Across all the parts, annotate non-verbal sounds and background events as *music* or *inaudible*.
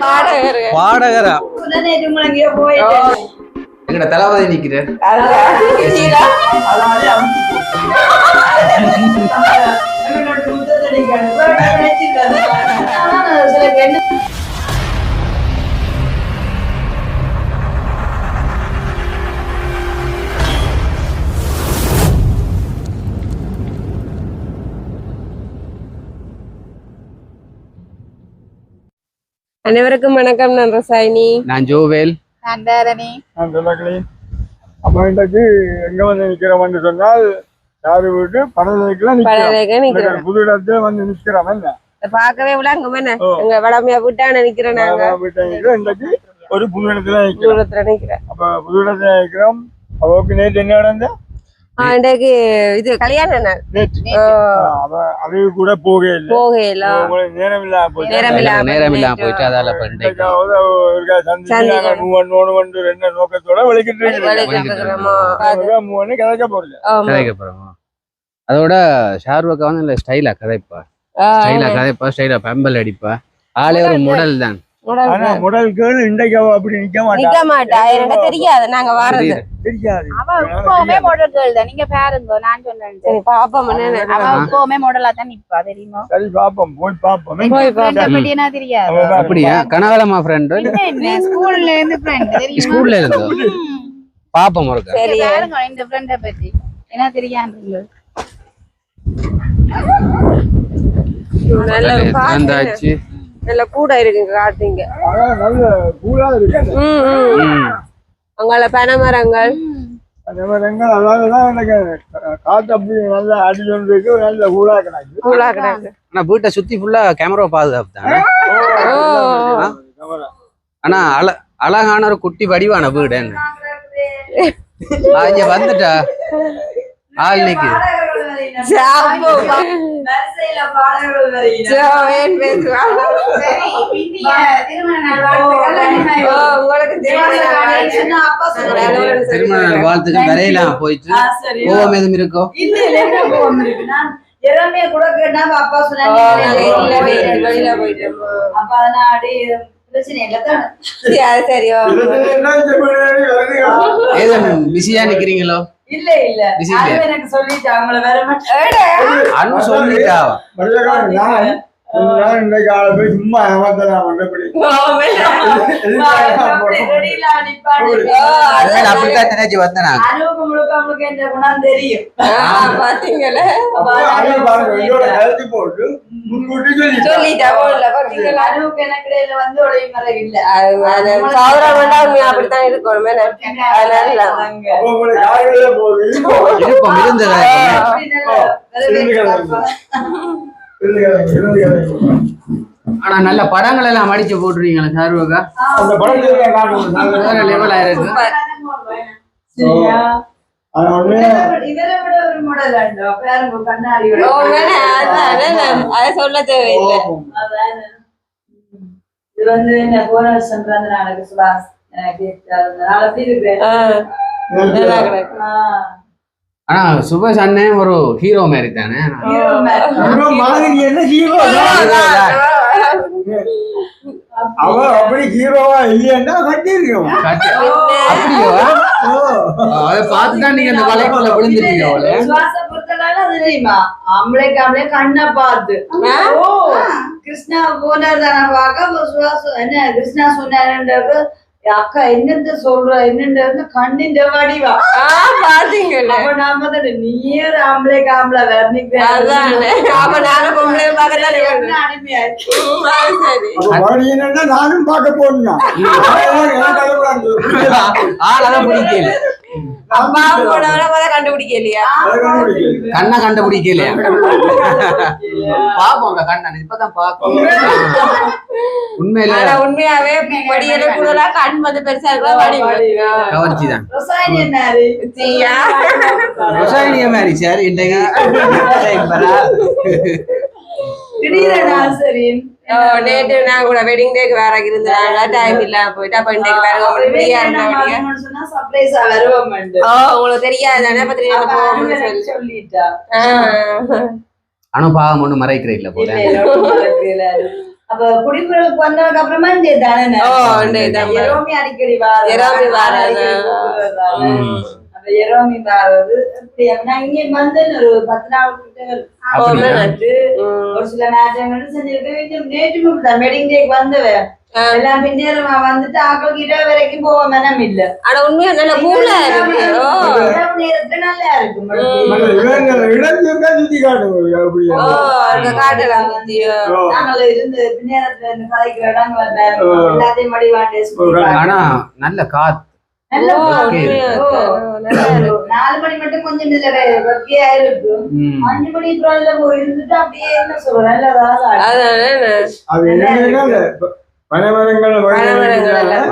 பாடகர். எங்கட தளபதி நிக்கிறார் அமுக்கி அனைவருக்கும் வணக்கம் நான் ரசாயினி. நான் ஜோவேல். நான் தாரணி. நான் சொல்லக்கலையும் அப்போ இன்றைக்கு எங்க வந்து நிக்கிறோம்னு சொன்னால் யாரு வீட்டு படலைக்குள்ள படலைக்கு நிக்கிறோம். நிக்கிறோம் புது இடத்துல வந்து நிக்கிறோம். என்ன? பார்க்கவே விடாங்க. எங்க வளமையா விட்டா நினைக்கிறேன் நாங்க. நிக்கிறோம். இன்றைக்கு ஒரு புது இடத்துல நிக்கிறோம். தூரத்துல நிக்கிறேன் அப்ப புது இடத்துல நிக்கிறோம். அவருக்கு நேற்று என்ன நடந்த ஆ, இன்றைக்கு இது கல்யாண நாள் அது கூட போகவே இல்லை. போகையில உங்களுக்கு நேரம் இல்லாம போச்சு நேரம் இல்லாம நேரம் இல்லாம போயிட்டு. அதால சந்திச்சு சந்திக்கணும். நாங்கள் மூவன் நோடு வந்து ரெண்டு நோக்கத்தோட மூவனு கதைக்க. கதைக்க போறோம்? அதோட ஷாருக்கா வந்து இல்ல ஸ்டைலா கதைப்பா. ஸ்டைலா கதைப்பா ஸ்டைலா பெம்பல் அடிப்பா. ஆளே ஒரு முடல் தான். உடல் ஆனா முதல் கேள் இன்றைக்கு அவ அப்படி நிக்க மாட்டா. நிக்க மாட்டா. எனக்கு தெரியாது நாங்க வாரது. தெரியாது. அவ எப்பவுமே மாடல் கேர்ள் தான். நீங்க பாருங்க நான் சொன்னேன் சரி பாப்போம் என்ன அவ எப்பவுமே மாடலா தான் நிப்பா தெரியுமா? சரி பாப்போம் போய் பாப்போம். போய் ஃப்ரெண்ட பாப்போம். பத்தி என்ன தெரியாது? அவ பாரு. அப்படியா? கனகாலமா ஃப்ரெண்டு என்ன என்ன? ஸ்கூல்ல இருந்து ஃப்ரெண்ட் தெரியுமா? ஸ்கூல்ல இருந்து. பாப்போம் சரி. இங்க பாருங்க இந்த ஃப்ரெண்ட பத்தி. என்ன தெரியாது நல்ல நல்ல கூட இருக்குங்க காட்டுங்க அதான் நல்ல கூலா இருக்கு. ம் ம் ம். அங்கால பனைமரங்கள் கிடக்கு. ஆனா வீட்டை சுத்தி ஃபுல்லா கேமரா பாதுகாப்பு. தானே. ஆனா அழ அழகான ஒரு குட்டி வடிவான வீடு என்ன? *laughs* ஆ, இங்க வந்துட்டா? ஆள் நிக்குது. திருமண வாழ்த்துக்கள். வரையலாம் போயிட்டு. கோவம் எதுவும் இருக்கோ? இளமைய கூட அப்பா சொன்னாங்க. அப்ப பிரச்சனை பிஸியா நிக்கிறீங்களோ? இல்ல இல்ல. எனக்கு சொல்லிட்டு அவங்கள வேற அனு சொல்லிட்டா இன்னைக்கு ஆளை போய் சும்மா மண்டபடி. அப்படித்தான் நினைச்சு வந்தேன் தெரியும். பாத்தீங்களா? கழுத்து போட்டு அப்படித்தான் இருக்கணும் இருப்போம் இருந்ததா ஆனா நல்ல படங்கள் எல்லாம் அடிச்சு போட்டுருவீங்களா. வேற லெவலா அதை சொல்ல தேவையில்லை. அதான். இது வந்து என்ன போன வருஷம் பிறந்த நாளுக்கு சுபாஷ் எனக்கு நல்லா கிடக்கு. ஆனா சுபாஷ் அண்ணன் ஒரு ஹீரோ மாதிரி தானே. Hero மாதிரி. இவன் மாதிரி. என்ன ஹீரோ அவ அப்படி ஹீரோவா இல்லையா கட்டு- அப்படியோ? அதை பார்த்துதான் நீங்க அந்த வலைக்குள்ள விழுந்துட்டீங்க அவளே சுவாச பொறுத்தளவுல அது தெரியுமா? ஆம்பளைக்கு ஆம்பளை கண்ணை பார்த்து. ஓ கிருஷ்ணா போனார் தானே பார்க்க? என்ன கிருஷ்ணா சொன்னாருன்றது அக்கா என்னத்த சொல்ற என்னன்றது கண்ணின் வடிவா ஆ, பாத்தீங்களா அப்ப நாம தான் நீயே ஆம்பளை என்னன்னா நானும் பார்க்க போனா கண்ணை கண்டுபிடிக்கலையா? பாப்போம் உங்க கண்ணன் இப்பதான் பாப்போம். உண்மையில உண்மையாவே படியில கூடலா கண் வந்து பெருசா கவர்ச்சி தான் ரசாயனிய சார்? இன்றைக்கு? *laughs* நேத்து நான் கூட வெட்டிங் டேக்கு வேற இருந்தாங்க. டைம் இல்லாம போயிட்டு அப்ப இன்றைக்கு வேற ஃப்ரீயா இருந்தபடியா சொன்னா சர்ப்ரைஸா வருவோம் ஓ உங்களுக்கு போகணும்னு சொல்லி. சொல்லிட்டா. ஆனா பாவம் ஒண்ணு இல்ல போல. இல்ல, இல்ல. அப்ப வந்ததுக்கு அப்புறமா இந்த தானே அடிக்கடி வாரம் இப்படி நான் இங்க வந்து ஒரு பத்து நாள் கிட்ட. ஒரு சில நேரங்கள் செஞ்சிருக்கேன் நேற்று தான் வெட்டிங் டேக்கு வந்தவன். எல்லாம் பின்னேறமா வந்துட்டு ஆக்கள் இரவு வரைக்கும் போக மனம் இல்ல. ஆனா உண்மையா? நல்ல ஓ. இரவு நேரத்துல இருக்கும் காட்டுலாம். நாங்கள் இருந்து பின்னேரத்துல இருந்து கதைக்கிற இடங்கள். எல்லாத்தையும். ஆனா நல்ல காத்து. நாலு மணி மட்டும் கொஞ்சம் இதுல வெக்கையா இருக்கும். அஞ்சு மணி இருந்துட்டு அப்படியே என்ன சொல்றேன் ப- பனைமரங்கள்.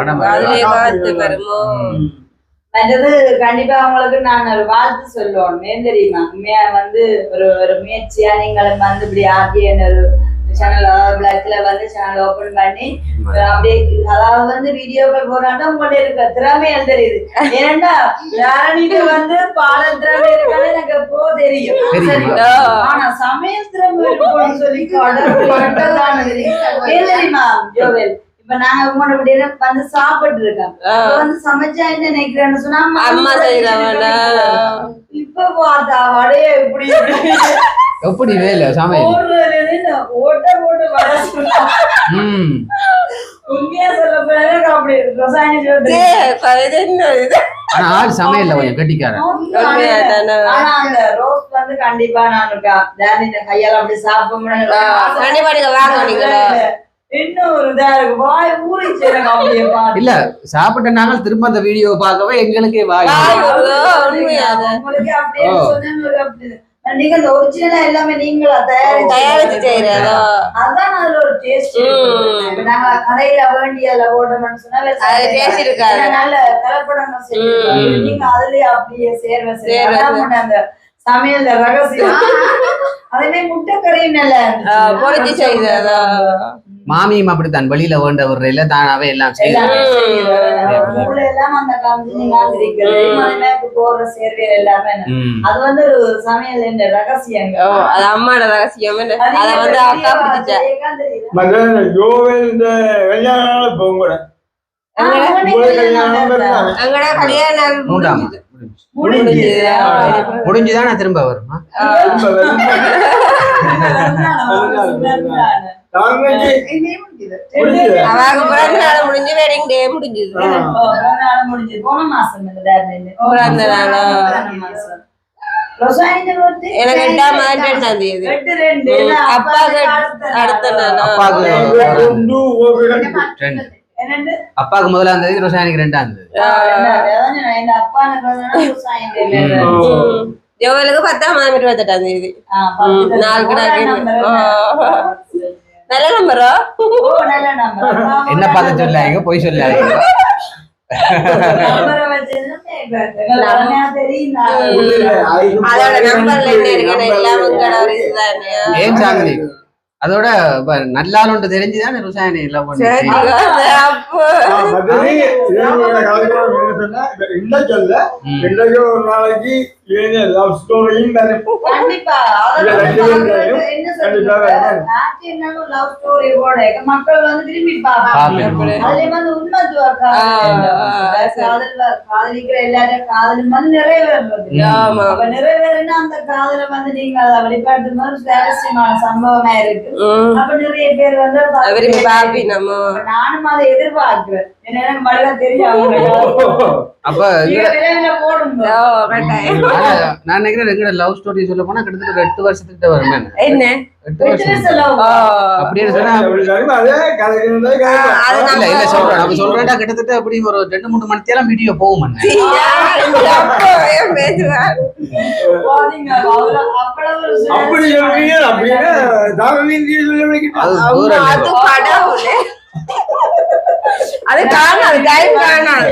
மற்றது கண்டிப்பா உங்களுக்கு நான் ஒரு வாழ்த்து சொல்லுவோம் ஏன் தெரியுமா? உண்மையா வந்து ஒரு ஒரு முயற்சியா நீங்களும் வந்து இப்படி ஒரு சேனல் அதாவது பிளாக்ல வந்து சேனல் ஓபன் பண்ணி அப்படியே அதாவது வந்து வீடியோக்கள் போறாண்டா உங்கள்ட்ட இருக்க திறமைகள் தெரியுது ஏன்னா யாரணிக்கு வந்து பாடல் திறமை இருக்கான்னு எனக்கு எப்போ தெரியும்? ஆனா சமையல் திறமை சொல்லி தெரியும். ஜோவேல்? இப்ப நாங்க உங்களோட வந்து சாப்பிட்டு இருக்கோம் வந்து சமைச்சா என்ன நினைக்கிறேன்னு சொன்னா அம்மா இப்ப பார்த்தா வடைய இப்படி எப்படி வேலை சமையல்? ஆள் சமையல்ல கொஞ்சம் கட்டிக்காரன். கண்டிப்பா நான் கையால அப்படி சாப்பிட. இல்ல சாப்பிட்ட நாங்கள் திரும்ப அந்த வீடியோ பார்க்கவே எங்களுக்கே வாய் நீங்க இந்த ஒரிஜினலா எல்லாமே நீங்களா தயாரிச்சு செய்யறதோ அதான் அதுல ஒரு டேஸ்ட். நாங்க கடையில வேண்டியதுல போட்டோம்னு சொன்னா அது டேஸ்ட் இருக்காது நல்ல கலப்படங்கள் செய்யணும். ம். நீங்க அதுலயே அப்படியே சேர்வை. சேர்வை அந்த சமையல்ல ரகசியம் அதே மாதிரி முட்டை கறியும் நல்லா. பொறிச்சு செய்ததோ மாமியும் அப்படித்தான் வெளியில வேண்ட விடுறையில தானாவே எல்லாம். அதே மாதிரி இப்ப போடுற சேர்வைகள் எல்லாமே ம். அது வந்து ஒரு சமையல் என்ற ரகசியங்க. ஓ அது அம்மாட ரகசியம் என்ன? அத வந்து அக்கா பிடிச்சா. மற்ற இந்த ஜோவேல் இந்த கல்யாண நாள் போகும் கூட உங்களுக்கு கல்யாணம் முடிஞ்சுதானே திரும்ப வருமா? முடிஞ்சு வெட்டிங் டே முடிஞ்சது. எனக்கு எட்டாம் மாதம் ரெண்டாம் தேதி அப்பாவுக்கு அடுத்த. நாள். அப்பாவுக்கு அப்பாவுக்கு முதலாம் தேதி ரோசானிக்கு ரெண்டாம் தேதி. ஜோவலுக்கு பத்தாம் மாதம் இருபத்தெட்டாம் தேதி. நாலு கிடாக்கு. நம்பர் ஓ. *laughs* என்ன? நல்ல நம்பரோ. என்ன பார்த்து சொல்லாங்க பொய் சொல்லாங்க ஏன் சாந்தி அதோட இப்ப நல்லாளுண்டு தெரிஞ்சுதானே ரோசாயனி எல்லாம் இந்த சொல்ல. இன்றைக்கு ஒரு நாளைக்கு இல்ல, லவ் ஸ்டோரி போட மக்கள் வந்து. காதல் காதலிக்கிற எல்லாரும் காதலும் வந்து அப்ப நிறைவேறுனா அந்த காதல வந்து நீங்க அதை வெளிப்பாட்டு போது சுவாரஸ்யமான சம்பவமா இருக்கு. ம். அப்ப நிறைய பேர் வந்து நானும் அதை எதிர்பார்க்கிறேன் நான் நினைக்கிறேன் எங்கட லவ் ஸ்டோரி சொல்ல போனா கிட்டத்தட்ட எட்டு வருஷத்துக்கிட்ட வருமே என்ன. அப்படின்னு சொன்னா? இல்ல இல்ல சொல்றேன். அப்ப சொல்றேன்டா கிட்டத்தட்ட அப்படி ஒரு ரெண்டு மூணு மணி தேரம் வீடியோ போகும் அப்படி சொல்றீங்க அப்படின்னா அது வேற அது டைம் காணாது.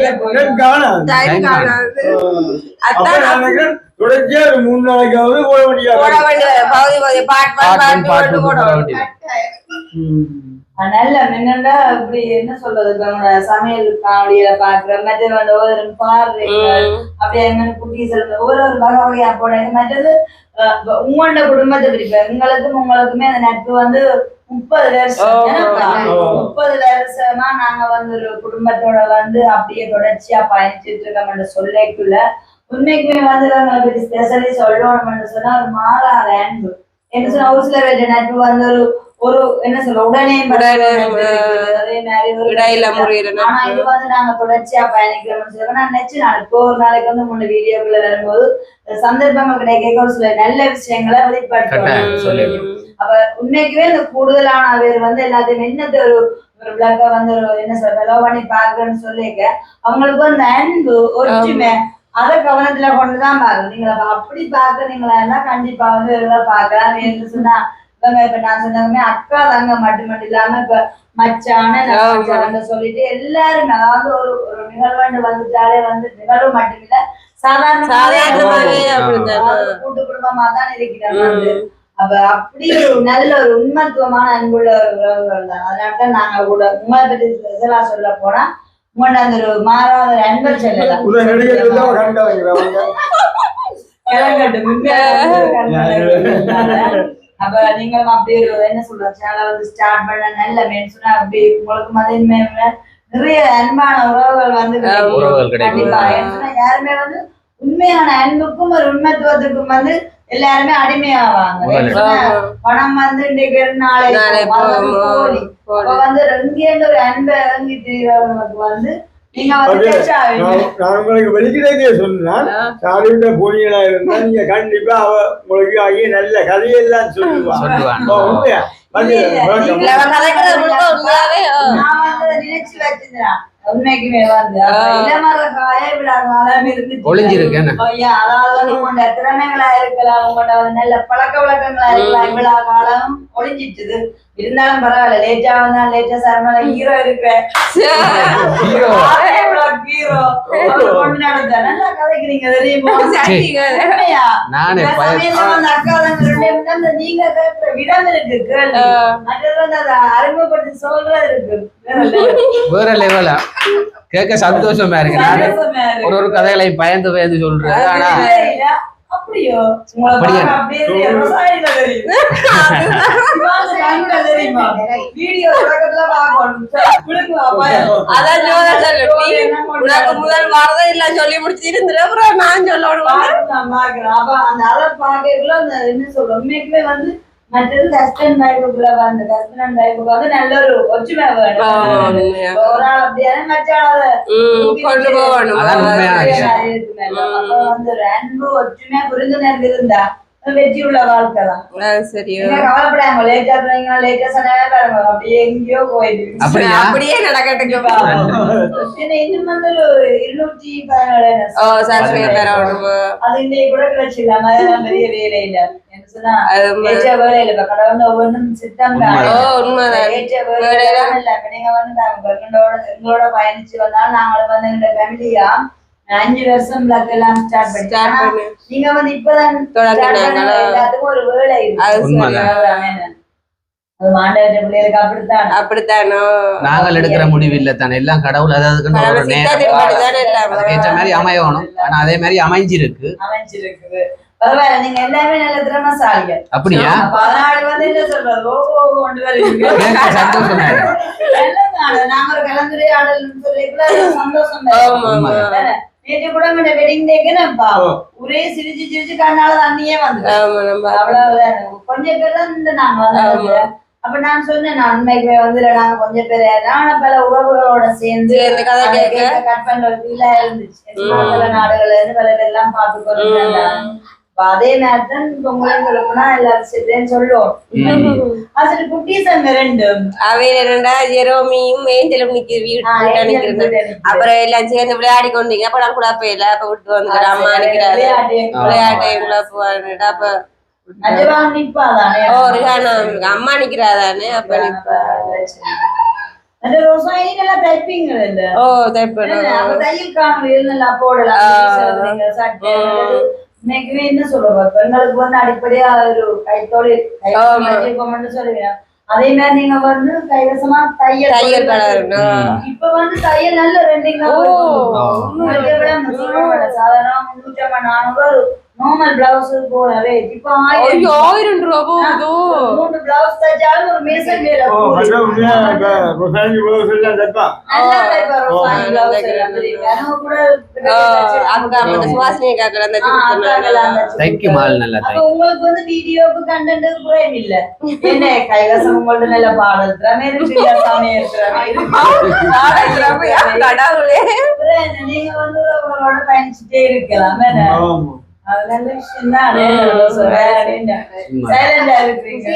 காணாது. டைம் அப்ப அதான் நான் நினைக்கிறேன் தொடர்ச்சியா ஒரு மூணு நாளைக்காவது போட போட முடியாது வேண்டிய பகுதி பகுதி பாட் Part பாட் one, part பாட் two போட போட வேண்டிய நல்ல என்னடா இப்படி என்ன சொல்றது சமையல் காணொலியில பாக்குற மற்றது வந்து ஒவ்வொரு பாடுறீங்க அப்படியே எங்க குட்டி சொல்லுங்க ஒரு ஒரு வகை வகையா போடுங்க மற்றது உங்களோட குடும்பத்தை பிரிப்பேன். எங்களுக்கும் உங்களுக்குமே அந்த நட்பு வந்து முப்பது வருஷம். முப்பது வருஷமா நாங்க வந்து ஒரு குடும்பத்தோட வந்து அப்படியே தொடர்ச்சியா பயணிச்சுட்டு இருக்கோம்னு சொல்லிக்குள்ள உண்மைக்குமே வந்து நாங்களை பத்தி ஸ்பெஷலி சொல்லணும்னு சொன்னா ஒரு மாறாத அன்பு என்ன சொன்னா ஒரு சில பேர் நட்பு வந்து ஒரு ஒரு என்ன சொல்ல உடனே இடையில முறியிற ஆனா இது வந்து நாங்க தொடர்ச்சியா பயணிக்கிறோம்னு சொல்லி நான் நினைச்சு நான் இப்போ ஒரு நாளைக்கு வந்து முன்ன வீடியோக்குள்ள வரும்போது சந்தர்ப்பங்கள் கிடைக்க ஒரு சில நல்ல விஷயங்களை. சொல்லி அப்ப உண்மைக்குமே இந்த கூடுதலான பேர் வந்து எல்லாத்தையும் என்னத்த ஒரு ஒரு பிளக்க வந்து ஒரு என்ன சொல்ற லவ் பண்ணி பாக்குறேன்னு சொல்லிக்க அவங்களுக்கு அந்த அன்பு ஒற்றுமை அதை கவனத்துல கொண்டுதான் பாக்கணும் நீங்க அப்ப அப்படி பாக்குறீங்களா கண்டிப்பா வந்து இதெல்லாம் பாக்கலாம் என்று சொன்னா இவங்க இப்ப நான் சொன்னாலுமே அக்கா தங்க மட்டும் மட்டும் இல்லாம இப்ப மச்சான சொல்லிட்டு எல்லாரும் அதாவது ஒரு ஒரு நிகழ்வாண்டு வந்துட்டாலே வந்து நிகழ்வு மட்டுமில்ல சாதாரண சாதாரணமாவே. கூட்டு குடும்பமா தான் இருக்கிறாங்க. அப்ப அப்படி ஒரு நல்ல ஒரு உண்மத்துவமான அன்புள்ள ஒரு உறவுகள் தான். அதனாலதான் நாங்க கூட உங்களை பற்றி ஸ்பெஷலா சொல்ல போனா உங்களோட அந்த ஒரு மாறாத ஒரு அன்பர் சொல்லலாம். தான் கிளங்கட்டும் *laughs* *laughs* அப்ப நீங்களும் அப்படி ஒரு என்ன சொல்ற சேனலை வந்து ஸ்டார்ட் பண்ண நல்ல மெயின் சொன்னா அப்படி உங்களுக்கு மதியமே நிறைய அன்பான உறவுகள் வந்து. கண்டிப்பா. யாருமே வந்து உண்மையான அன்புக்கும் ஒரு உண்மைத்துவத்துக்கும் வந்து எல்லாருமே அடிமையாவாங்க. பணம் வந்து இன்றைக்கு ஒரு நாளை வந்து எங்கேருந்து ஒரு அன்பை வந்து நான் உங்களுக்கு வெளிக்கிட்டே சொன்னேன். சாரிவிட்ட போனீங்களா இருந்தா நீங்க கண்டிப்பா அவ உங்களுக்கு ஆகிய நல்ல கதையெல்லாம் சொல்லுவா. சொல்லுவான். உண்மையா? உண்மைக்குமே வந்து அப்ப ஆ. இளமர காய விடாத காலம் இருந்துச்சு. ஒளிஞ்சிருக்கு என்ன? ஐயா, அதாவது உங்களோட திறமைகளா இருக்கலாம். உங்களோட நல்ல பழக்க வழக்கங்களா இருக்கலாம். இவ்வளவு காலம் ஒளிஞ்சிட்டுது. இருந்தாலும் பரவாயில்ல. லேட்டா வந்தா லேட்டா சார் ஹீரோ இருக்கிறேன் ஹீரோ நடந்த நல்லா கதைக்கிறீங்க தெரியுமா? *laughs* நானே அக்கா தான் நீங்க விடம் இருக்கு கேள்வி அறிமுகப்படுத்தி சொல்றது இருக்கு. வேற லெவலா கேட்க சந்தோஷமா இருக்கு. நானே. ஒரு ஒரு கதைகளை பயந்து பயந்து சொல்றது ஆனா அப்படியோ? *laughs* சொல்லு. உனக்கு முதல் வாரதம் இல்ல சொல்லி முடிச்சு இருந்துரு அப்புறம் நான் பார்க்கிறேன். அப்ப அந்த அந்த என்ன சொல்றது, உண்மைக்குமே வந்து மற்றது ஹஸ்பண்ட் வைஃபுக்குள்ள வந்து ஹஸ்பண்ட் வைஃபுக்கு வந்து நல்ல ஒரு ஒற்றுமை வேணும் இப்ப ஒரு ஆள் அப்படியே மற்ற ஆளை உம் கொண்டு போகணும் அதான் உண்மையான விஷயம். அப்ப வந்து ஒரு அன்பு ஒற்றுமை புரிந்துணர்வு இருந்தா அது வெற்றி உள்ள வாழ்க்கை தான் அது சரியோ நீங்க கவலைப்படாம லேட்டா போறீங்க லேட்டா சொன்னாவே பாருங்க அப்படியே எங்கேயோ போயிட்டு அப்படியா அப்படியே நடக்கட்டுக்கு ஏன்னா இன்னும் வந்து ஒரு இருநூற்றி பதினேழு ஓ சப்ஸ்கிரைப் பெறணும் அது இன்னைக்கு கூட கிடைச்சிடலாம் அதெல்லாம் பெரிய வேலை இல்ல என்ன சொன்னா அது ம- ஏற்ற வேலை இல்ல இப்ப கடவுள் ஒவ்வொன்றும் சித்தம் தான் ஓ உண்மைதான் ஏற்ற வேலை இல்ல இப்ப நீங்க வந்து நாங்க எங்களோட எங்களோட பயணிச்சு வந்தாலும் நாங்களும் வந்து எங்க ஃபேமிலியா அஞ்சு வருஷம் எல்லாம் ஸ்டார்ட் பண்ணி ஸ்டார்ட் பண்ணு நீங்க வந்து இப்பதான் எல்லாத்துக்கும் ஒரு வேலை நாங்கள் எடுக்கிற முடிவு இல்ல தானே எல்லாம் கடவுள் அதாவது எல்லாம். மாதிரி அமையணும் ஆனா அதே மாதிரி அமைஞ்சிருக்கு அமைஞ்சிருக்குது பரவாயில்ல நீங்க எல்லாமே நல்ல திறமசாலிகள். அப்படியா? அப்ப அதனால வந்து என்ன சொல்றது? ஓ ஓ கொண்டு நல்லதானே. நாங்க ஒரு கலந்துரையாடல் சந்தோஷம். நேற்று கூட இந்த வெட்டிங் டேக்கு நான் ஒரே சிரிச்சு சிரிச்சு கண்ணால தண்ணியே வந்து ஆமா நம்ம அவ்வளவுதான்? கொஞ்சம் பேர் தான் நாங்க அப்ப நான் சொன்னேன் நான் உண்மைக்குமே வந்து நாங்க கொஞ்சம் பேர் நானும் பல உறவுகளோட சேர்ந்து. கட் பண்ற இருந்துச்சு. இருந்து பல பார்த்து கொண்டு அப்ப அதே இப்ப உங்களுக்கு சொல்லப்போனா எல்லாரும் சேர்த்தேன்னு சொல்லுவோம். அது சரி குட்டீஸ் அந்த ரெண்டு. அவையில ரெண்டா ஜெரோமியும் ஏஞ்சலும் நிக்கிறது அப்புறம் எல்லாம் சேர்ந்து விளையாடி கொண்டீங்க அப்ப நான் கூட போயில அப்ப விட்டு வந்துக்கிறேன் அம்மா நிக்கிறாரு. விளையாட்டு போவாருன்னு அப்ப அம்மா நிக்கிறாதானே? அப்ப நிப்பா அந்த ஓ தையல் போடலாம். சட்டை இன்னைக்குமே என்ன பெண்களுக்கு வந்து அடிப்படையா ஒரு கைத்தொழில். கைப்பொம்மன்னு சொல்லுவேன் அதே மாதிரி நீங்க வந்து கைவசமா தையல் இப்ப வந்து தையல் நல்ல ரெண்டிங் ஓ. சாதாரண முன்னூற்றி ஐம்பது நானூறு நார்மல் பிளவுஸ் போற ரேட் இப்ப ஐயோ ஆயிரம் ரூபா போகுதோ மூணு பிளவுஸ் தச்சாலும் ஒரு மேசன் வேலை ஓ மற்ற உண்மையா இப்ப ரொசாங்கி ப்ளவுஸ் எல்லாம் தைப்பா? நல்லா தைப்பா ஓ, ரோசானி நல்லா பிளவுஸ் எல்லாம். தெரியும். எனக்கு கூட அக்கா அந்த சுவாசினி அக்கா அந்த ஆ, அக்காக்கெல்லாம் தச்சு தைக்கும் ஆள் நல்லா அப்ப தைக்கும் உங்களுக்கு வந்து வீடியோக்கு கண்டென்ட் குறையும் இல்ல. என்ன கைவசம் உங்கள்ட்ட நல்ல பாடல் திறமை இருக்கு இல்ல சமையல் திறமை இருக்கு. கடவுளே. அப்புறம் என்ன, நீங்க வந்து உங்களோட பயணிச்சுட்டே இருக்கலாம் என்ன? ஆமா. அது நல்ல விஷயம் தான். சைலண்டா இருக்கிறீங்க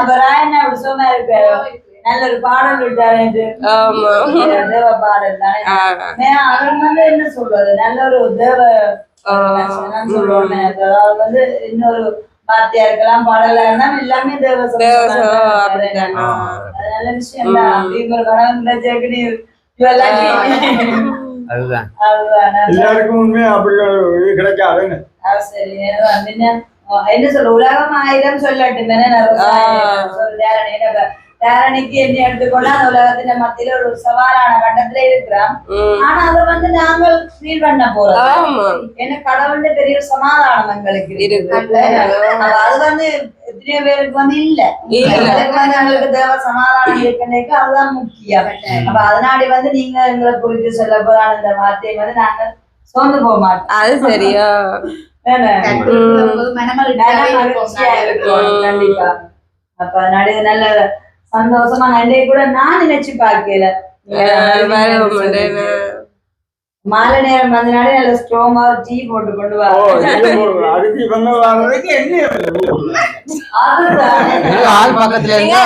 அப்ப ராயண்ணா அப்படி சொன்னா இருக்காரு நல்ல ஒரு பாடல் விட்டாரு ஆமா. தேவ பாடல் தானே. அவன் வந்து என்ன சொல்றது நல்ல ஒரு தேவ வந்து இன்னொரு வார்த்தையா இருக்கலாம் பாடலா இருந்தாலும் எல்லாமே நல்ல விஷயம் தான் அதுதான். எல்லாருக்கும் உண்மையா அப்படி கிடைக்காதுன்னு என்ன? சொல்ற? உலகம் ஆயிரம் சொல்லட்டும் தேரணிக்கு என்ன எடுத்துக்கொண்டா அந்த உலகத்தின் மத்தியில ஒரு சவாலான கட்டத்துல இருக்கிறோம். ஆனா அதை வந்து நாங்கள் ஃபீல் பண்ண போறோம் ஆமா. ஏன்னா கடவுள்கிட்ட பெரிய சமாதானம் எங்களுக்கு அது வந்து எத்தனையோ பேருக்கு வந்து இல்ல. வந்து எங்களுக்கு தேவ சமாதானம் இருக்குன்னு அதுதான் முக்கியம். அப்ப அதனாடி வந்து நீங்க எங்களை குறித்து சொல்ல போறான இந்த வார்த்தையை வந்து நாங்க சோர்ந்து போக மாட்டோம். அது சரியா. கண்டிப்பா. அப்ப அதனாடி நல்ல சந்தோஷமா அன்றைய கூட நான் நினைச்சு பார்க்கல. மாலை நேரம் வந்தனாலே நல்ல ஸ்ட்ராங்கா டீ போட்டு கொண்டு எனக்கு ஆள் பக்கத்துல இருந்தா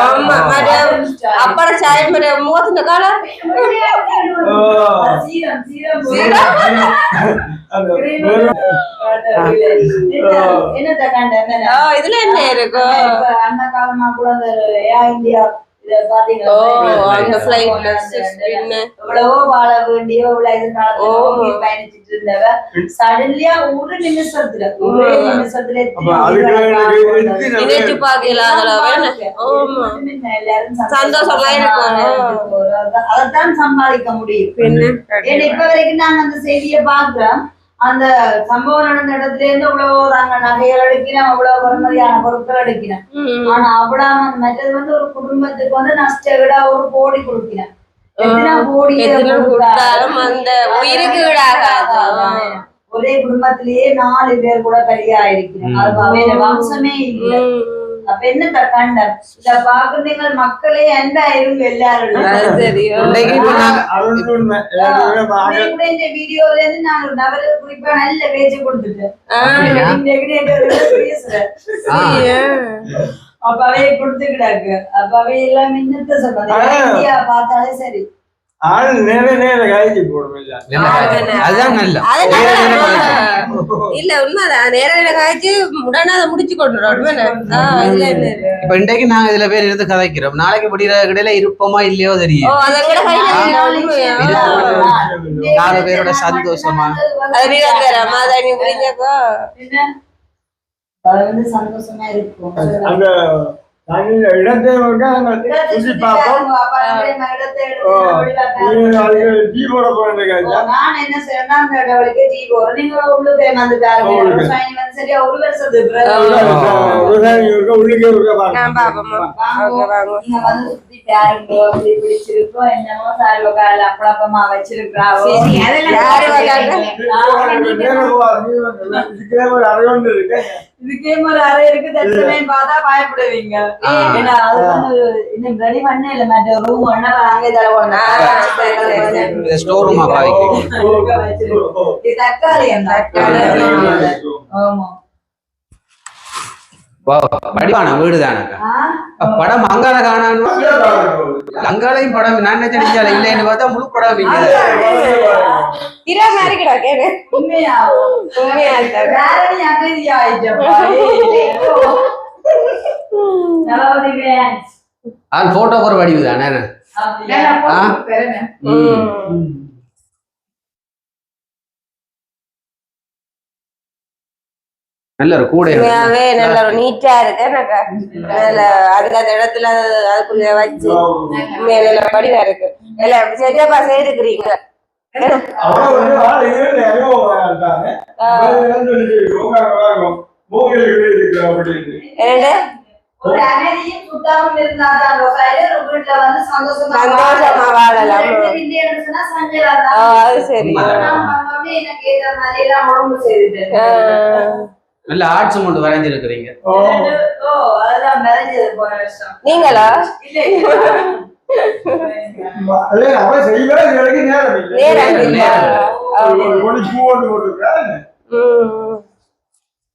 ஆமா, அது சீரம் சீரம் என்னத்த கண்ட ஆ, இதுல என்ன இருக்கும் அந்த காலமா கூட இந்தியா பின்ன. எவ்வளவோ வாழ வேண்டிய. காலத்துல பயணிச்சிட்டு இருந்தவ சடன்லியா ஒரு நிமிஷத்துல ஒரே. நிமிஷத்துல அப்ப அதுக்கு எனக்கு இது நினைச்சு பாக்கலாம். அதான் சம்பாதிக்க முடியும். இப்ப வரைக்கும் நாங்க அந்த செய்தியை பாக்குறோம் அந்த சம்பவம் நடந்த இடத்துல இருந்து அவ்வளவு நாங்க நகைகள் எடுக்கிறோம் அவ்வளவு பொறுமதியான பொருட்கள் எடுக்கிறோம். ஆனா அவ்வளவு மற்றது வந்து ஒரு குடும்பத்துக்கு வந்து நஷ்ட விட ஒரு கோடி கொடுக்கிறேன். ஒரே குடும்பத்திலேயே நாலு பேர் கூட அது அவையில வம்சமே இல்லை. ம். அப்ப என்ன கண்டம் இத பாக்குறீங்க மக்களே அன்பா இருங்க எல்லாரும் அது தெரியும் இன்னைக்கு இப்ப நாங்க அது உண்மை எல்லாருமே பாக்க- உடனே கூட இந்த வீடியோல இருந்து ஆள் நேர நேர காய்ச்சி இல்ல அதுதான் நல்ல அது நல்லா இல்ல உண்மைதான் நேர நேர காய்ச்சி உடனே அதை முடிச்சு இருக்கு? இப்ப இன்றைக்கு நாங்க இதுல பேர் இருந்து கதைக்கிறோம் நாளைக்கு படிக்கிற கடையில இருப்போமா இல்லையோ ஓ தெரியும்? நாலு பேரோட சந்தோஷமா. அது வந்து சந்தோஷமா இருக்கும் அந்த இடத்தை வந்து பார்ப்போம் பாருங்க, போட போறேன் நான் என்ன அந்த இடவழிக்கு போறேன் நீங்க உள்ளுக்கு வந்து பாருங்க சரியா ஒரு வருஷத்துக்கு உள்ளுக்கே இருக்க பாருங்க நீங்க வந்து சுத்தி பாருங்க அப்படி பிடிச்சிருக்கோம் என்னமோ அப்பளப்பமா வச்சிருக்காவோ அதெல்லாம் இதுக்கே ஒரு அறை இருக்கு தச்சமயம் பார்த்தா பயப்படுவீங்க. ஏன்னா அது வந்து இன்னும் ரெடி பண்ண இல்ல மற்ற ரூம் ஒண்ணா அங்க தர ஒண்ணா இந்த ஸ்டோர் ரூமா *laughs* இது தக்காளி. தக்காளி. ஆமா. வா, வடிவான வீடு தானக்கா ஆ? படம் அங்கால காணான்னு அங்காலையும் படம் நான் நினைச்சேன் இல்லைன்னு பார்த்தா முழு படம் *laughs* ஆள் போட்டோக்கு ஒரு வடிவு தானே அப்படியா ஆ? ம். நல்ல ஒரு கூட நல்ல ஒரு நீட்டா இருக்கு. நல்ல அதுக்கு அந்த இடத்துல அது- அதுக்குள்ள வச்சு நல்ல வடிவா இருக்கு. இல்ல சரியாப்பா செய்திருக்கிறீங்க அவன் வந்து ஆள் இருந்து அறிமுகம் ஆயிட்டாங்க. அவன் வந்து சொல்லிட்டு, "உங்க வராங்க, மூங்கில் இருக்கு அப்படின்னு என்னண்டு ஒரு அமைதியும் சுத்தாம இருந்தாதான் ரோசாயில ஒரு வீட்டுல வந்து சந்தோஷமா சந்தோஷமா வாழலாம். அது சரி. எனக்கு மாதிரி எல்லாம் உடம்பு. நல்ல ஆர்ட்ஸ் மட்டும் வரைஞ்சிருக்கிறீங்க. நீங்களா.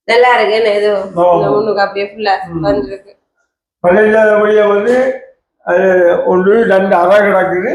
நல்லா இருக்கு என்ன இது ஆமா. இந்த முன்னுக்கு அப்படியே ஃபுல்லா வந்துருக்கு. பழைய வழிய வந்து அது ஒன்று ரெண்டு அறை கிடக்குது.